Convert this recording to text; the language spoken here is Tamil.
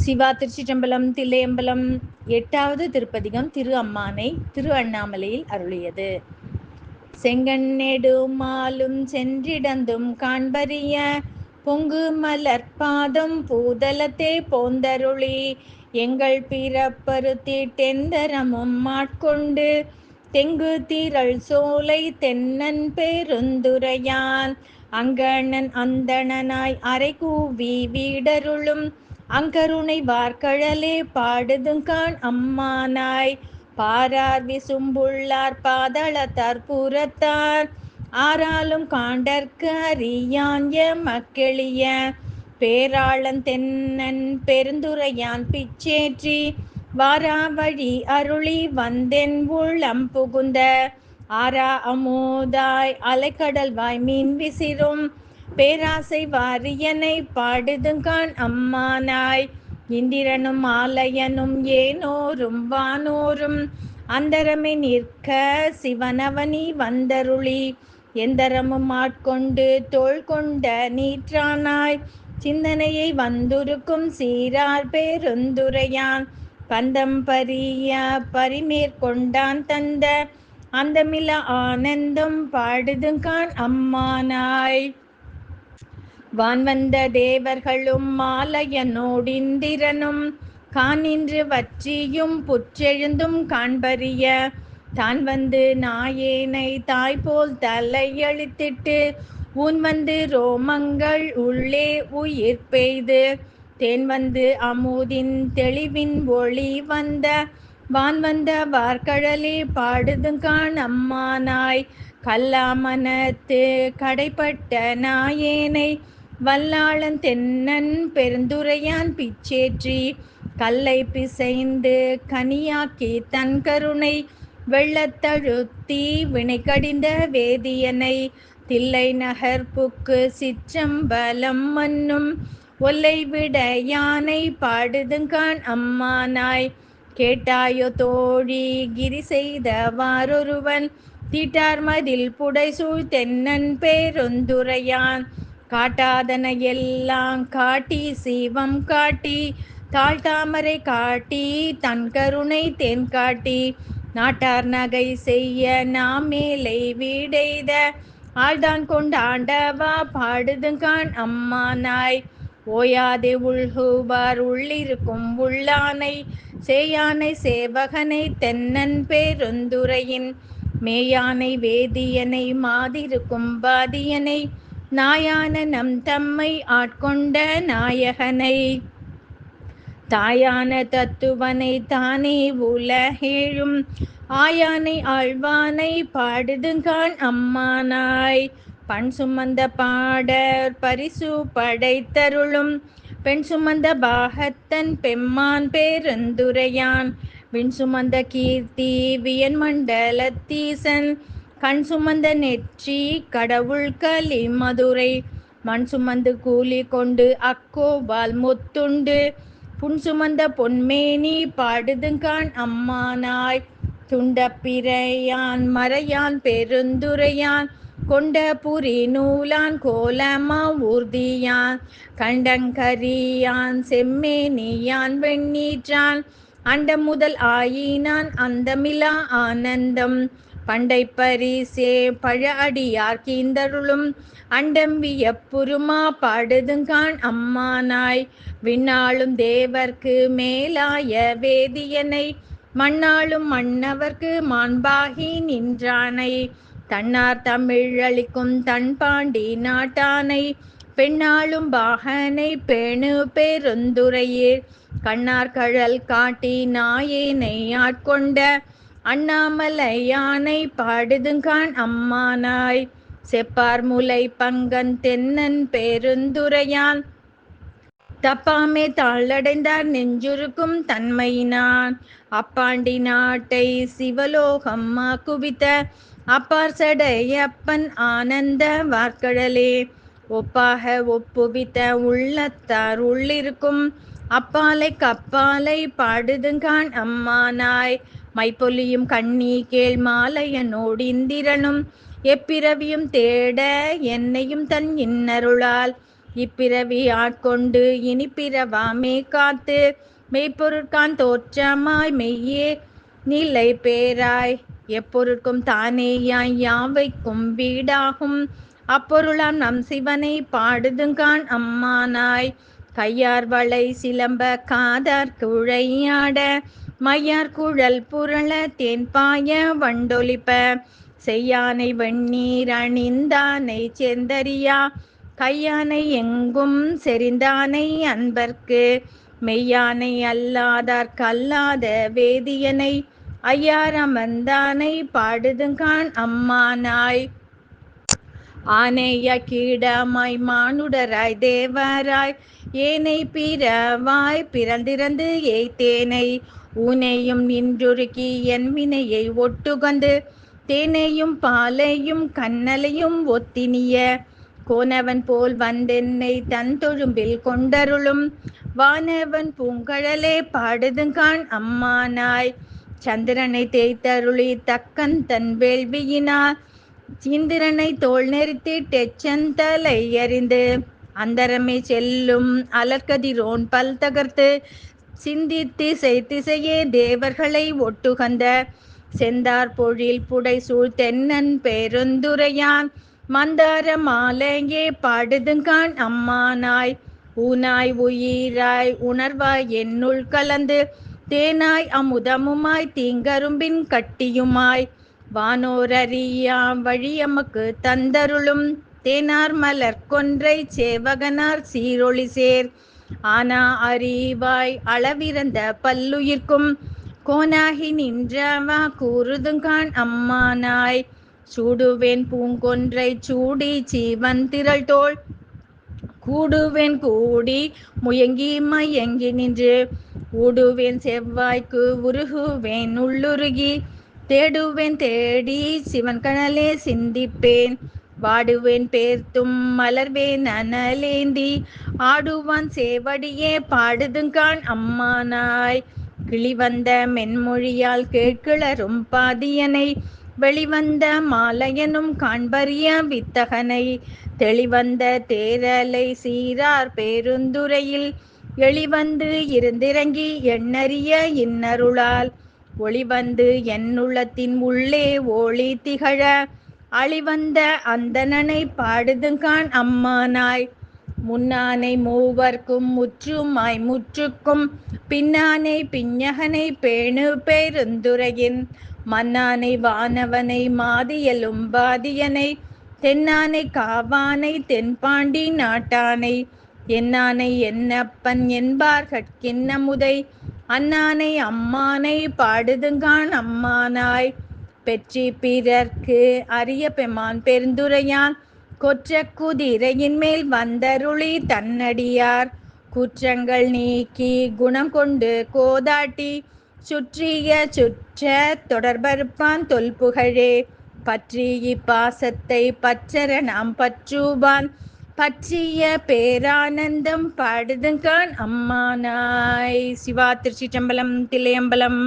சிவா திருச்சிற்றம்பலம் தில்லையம்பலம் எட்டாவது திருப்பதிகம் திரு அம்மானை திரு அண்ணாமலையில் அருளியது. செங்கண்ணெடுமாலும் சென்றிடந்தும் காண்பறிய பொங்கு மலர்பாதம் பூதலத்தே போந்தருளி எங்கள் பிறப்பருத்தி டெந்தரமும் மாட்கொண்டு தெங்கு திரள் சோலை தென்னன் பெருந்துரையான் அங்கணன் அந்தணனாய் அரை கூவி வீடருளும் அங்கருணை வார்கழலே பாடுதுங்கான் அம்மானாய். பாரார் விசும்புள்ளார் பாதளத்தார் தற்புறத்தார். ஆறாலும் காண்டற்கு அறியான் மக்களிய. பேராளன் தென்னன் பெருந்துரையான் பிச்சேற்றி. வாராவழி அருளி வந்தென் உள்ளம் புகுந்த. ஆரா அமோதாய் அலைக்கடல் வாய் மீன் விசிறும். பேராசை வாரியனை பாடுதுங்கான் அம்மானாய். இந்திரனும் ஆலயனும் ஏனோரும் வானோரும் அந்தரமே நிற்க சிவனவனி வந்தருளி. எந்தரமும் ஆட்கொண்டு தோள் கொண்ட நீற்றானாய். சிந்தனையை வந்துருக்கும் சீரார் பேருந்துரையான். பந்தம் பரிய பரிமேற்கொண்டான் தந்த அந்தமில ஆனந்தம் பாடுதுங்கான் அம்மானாய். வான் வந்த தேவர்களும் மாலையனோடிந்திரனும் காணின்று வற்றியும் புற்றெழுந்தும் காண்பறிய. தான் வந்து நாயேனை தாய் போல் தலையழித்திட்டு உன் வந்து ரோமங்கள் உள்ளே உயிர் பெய்து. தேன் வந்து அமுதின் தெளிவின் ஒளி வந்த. வான் வந்த வார்கழலே பாடுதுங்கான் அம்மானாய். கல்லாமனத்து கடைப்பட்ட நாயேனை வல்லாளன் தென்னன் பெருந்துரையான் பிச்சேற்றி கல்லை பிசைந்து கனியாக்கி தன் கருணை வெள்ளத்தழுத்தி வினை கடிந்த வேதியனை தில்லை நகர்ப்புக்கு சிற்றம்பலம் மன்னும் ஒல்லை விட யானை பாடுதுங்கான் அம்மானாய். கேட்டாயோ தோழி கிரி செய்தவாறொருவன் தீட்டார் மதில் புடைசூழ் தென்னன் பேருந்துரையான். காட்டாதன எல்லாம் காட்டி சீவம் காட்டி தாழ்தாமரை காட்டி தன் கருணை தென் காட்டி நாட்டார் நகை செய்ய நாம் மேலை வீடைத ஆழ்தான் கொண்டாண்டவா பாடுதுங்கான் அம்மா நாய். ஓயாதே உள்குவார் உள்ளிருக்கும் உள்ளானை சேயானை சேவகனை தென்னன் பேருந்துரையின் மேயானை வேதியனை மாதிருக்கும் பாதியனை நாயான நம் தம்மை ஆட்கொண்ட நாயகனை. தாயான தத்துவனை தானே உலகேழும். ஆயானை ஆழ்வானை பாடுதுங்கான் அம்மானாய். பண் சுமந்த பாடர் பரிசு படைத்தருளும். பெண் சுமந்த பாகத்தன் பெம்மான் பேருந்துரையான். விண் சுமந்த கீர்த்தி வியன் மண்டலத்தீசன். கண் சுமந்த நெற்றி கடவுள் களி மதுரை. மண் சுமந்து கூலி கொண்டு அக்கோபால் முத்துண்டு. புன் சுமந்த பொன்மேனி பாடுதுங்கான் அம்மானாய். துண்ட பிறையான் மறையான் பெருந்துரையான். கொண்ட புரி நூலான் கோலமா ஊர்தியான். கண்டங்கரியான் செம்மேனியான் வெண்ணீற்றான். அண்ட முதல் ஆயினான் அந்தமிலா ஆனந்தம். பண்டை பரிசே பழ அடியார் கீந்தருளும் அண்டம் வியப்புருமா பாடுதுங்கான் அம்மானாய் விண்ணாளும் தேவர்க்கு மேலாய வேதியனை மண்ணாளும் மன்னவர்க்கு மாண்பாகி நின்றானை. தன்னார் தமிழளிக்கும் தன் பாண்டி நாட்டானை. பெண்ணாளும் பாகனை பேணு பெருந்துரையே கண்ணார் கழல் காட்டி நாயேனை ஆட்கொண்ட அண்ணாமலையானை பாடுதுங்கான் அம்மானாய். செப்பார் முலை பங்கன் தென்னன் பெருந்துரையான். தப்பாமே தாளடைந்தார் நெஞ்சுருக்கும் தன்மையினான். அப்பாண்டி நாட்டை சிவலோகம்மா குவித்த அப்பார் சடையப்பன் ஆனந்த வார்க்கடலே ஒப்பாக ஒப்புவித்த உள்ளத்தார் உள்ளிருக்கும் அப்பாலை கப்பாலை பாடுதுங்கான் அம்மானாய். மைப்பொலியும் கண்ணி கேள் மாலையனோடு இந்திரனும் எப்பிறவியும் தேட என்னையும் தன் இன்னருளால். இப்பிறவி ஆட்கொண்டு இனி பிறவாமே காத்து மெய்ப்பொருட்கான் தோற்றமாய் மெய்யே நிலை பேராய். எப்பொருட்கும் தானேயாய் யாவைக்கும் வீடாகும். அப்பொருளாம் நம் சிவனை பாடுதுங்கான் அம்மானாய். கையார் வளை சிலம்ப காதார் குழையாட மையார் குழல் புரள தேன்பாய வண்டொலிப்ப. செய்யானை வெண்ணீர் அணிந்தானை செந்தரியா கையானை எங்கும் செறிந்தானை அன்பர்க்கு. மெய்யானை அல்லாதார் கல்லாத வேதியனை ஐயாரமந்தானை பாடுதுங்கான் அம்மானாய். ஆனைய கீடமாய் மானுடராய் தேவராய் ஏனை பிறவாய் பிறந்திறந்து ஏய்த்தேனை ஊனையும் நின்றுருக்கி என் வினையை ஒட்டுகந்து தேனையும் பாலையும் கண்ணலையும் ஒத்தினிய. கோனவன் போல் வந்தென்னை தன் தொழும்பில் கொண்டருளும் வானவன் பூங்கழலே பாடுதுங்கான் அம்மானாய். சந்திரனை தேய்த்தருளி தக்கன் தன் வேள்வியினார் சீந்திரனை தோல் நெறித்து டெச்சந்தலை எறிந்து அந்தரமே செல்லும் அலர்கதிரோன் பல் தகர்த்து சிந்தித்து செய்திசையே தேவர்களை ஒட்டுகந்த செந்தார் பொழில் புடை சூழ் தென்னன் பெருந்துரையான் மந்தார மாலையே பாடுதுங்கான் அம்மானாய் ஊனாய் உயிராய் உணர்வாய் என்னுள் கலந்து தேனாய் அமுதமுமாய் தீங்கரும்பின் கட்டியுமாய் வானோரறியாம் வழியமக்கு தந்தருளும் தேனார் மலர் கொன்றை சேவகனார் சீரொளி சேர். ஆனா அறிவாய் அளவிறந்த பல்லுயிர்க்கும் கோனாகி நின்றவா கூறுதுங்கான் அம்மானாய் சூடுவேன் பூங்கொன்றை சூடி சீவன் திரள் தோல் கூடுவேன் கூடி முயங்கி மயங்கி நின்று. ஊடுவேன் செவ்வாய்க்கு உருகுவேன் உள்ளுருகி. தேடுவேன் தேடி சிவன் கணலே சிந்திப்பேன். வாடுவேன் பேர்த்தும் மலர்வேன் அனலேந்தி. ஆடுவான் சேவடியே பாடுதுங்கான் அம்மானாய். கிளிவந்த மென்மொழியால் கேட்கிளரும் பாதியனை. வெளிவந்த மாலையனும் காண்பறிய வித்தகனை. தெளிவந்த தேரலை சீரார் பேருந்துரையில் எளிவந்து இருந்திறங்கி எண்ணறிய இன்னருளால். ஒளிவந்து என்னுள்ளத்தின் உள்ளே ஒளி திகழ அழிவந்த அந்தணனை பாடுதுங்கான் அம்மானாய். முன்னானை மூவர்க்கும் முற்றுமாய் முற்றுக்கும் பின்னானை பிஞகனை பேணு பேருந்துரையின். மன்னானை வானவனை மாதியலும் பாதியனை தென்னானை காவானை தென்பாண்டி நாட்டானை. என்னானை என்னப்பன் என்பார்கட்கின்னமுதை அண்ணானை அம்மானை பாடுதுங்கான் அம்மானாய். பெற்றி பிறர்க்கு அரிய பெமான் பெருந்துரையான். கொற்ற குதிரையின் மேல் வந்தருளி தன்னடியார். குற்றங்கள் நீக்கி குணம் கொண்டு கோதாட்டி. சுற்றிய சுற்ற தொடர்பறுப்பான் தொல்புகழே. பற்றி இப்பாசத்தை பற்றர நாம் பற்றுவான். பற்றிய பேரானந்தம் பாடுதுங்கான் அம்மானாய். சிவா திருச்சி சம்பலம் தில்லையம்பலம்.